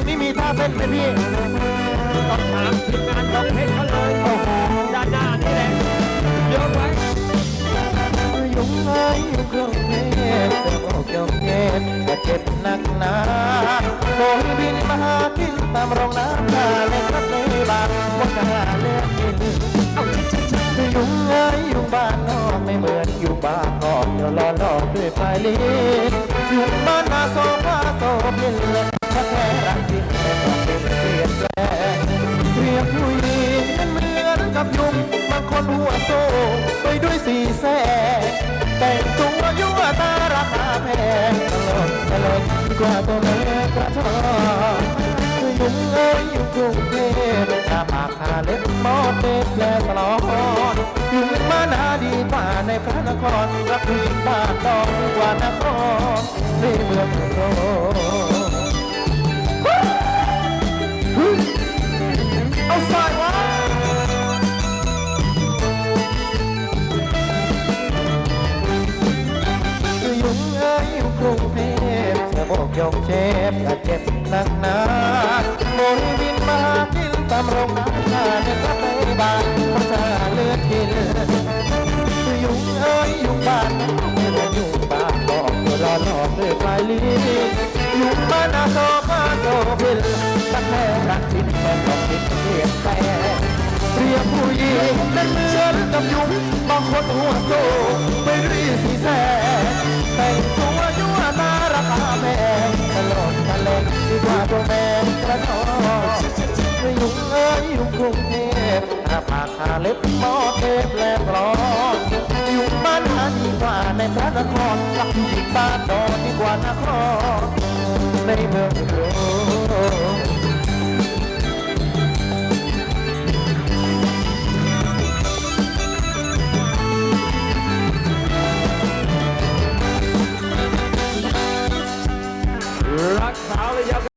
งนี้มีท่าเต้นไหมพี่ต้องถามทีมงานของเพชรเขาเลยโอ้โหด้านหน้านี่แหละยกไว้ยุงเอ้ยยุงกรุงเทพจะโอกยกเย็นแต่เจ็บหนักหนาโบยบินมาหากินตามโรงน้ำตาเล็กรับในบางว่าจะหาเลือกกินยุงเอ้ยยุงบ้านนอกไม่เหมือนอยู่บ้านนอกเดี๋ยวรอรอด้วยปลายลิ้นยุงบ้าน คนหัวโซไปด้วยสีแสแต่งตัวยั่วตาราคาแพงตลอดตลอดกว่าตัวแม่กระทอยุ่งเอ้ยยุงกรุงเทพตาปากคาเล็บมอเต็แปลตลอดยุงมานาดีกว่าในพระนครรักผู้หญิงบ้านดอกกว่านครในเมืองโร รุงเทพจะโบกยกเชฟจะเจ็บนักหนาโบยบินมากินตามโรงน้ำชาในกระไปบ้านเพระชาเลือดกินยุงเอ้ยยุงบ้านไม่ได้ยุงบ้านบอกตัวรอหลอกด้วยปลายลิ้นยุงบ้านอาโซมาโซบินตั้งแต่รักทินแม่ต้องทินเปลี่ยนแปลงเรียกผู้หญิงนั้นเหมือนกับยุงบางคนหัวโซไม่รีสีแส กรุงเทพถ้าปากคาเล็บหมอเทพแลบร้อนยุงบ้านหาดีกว่าในพระนครรักผู้หญิงบ้านดอนดีกว่านครในเมืองหลวง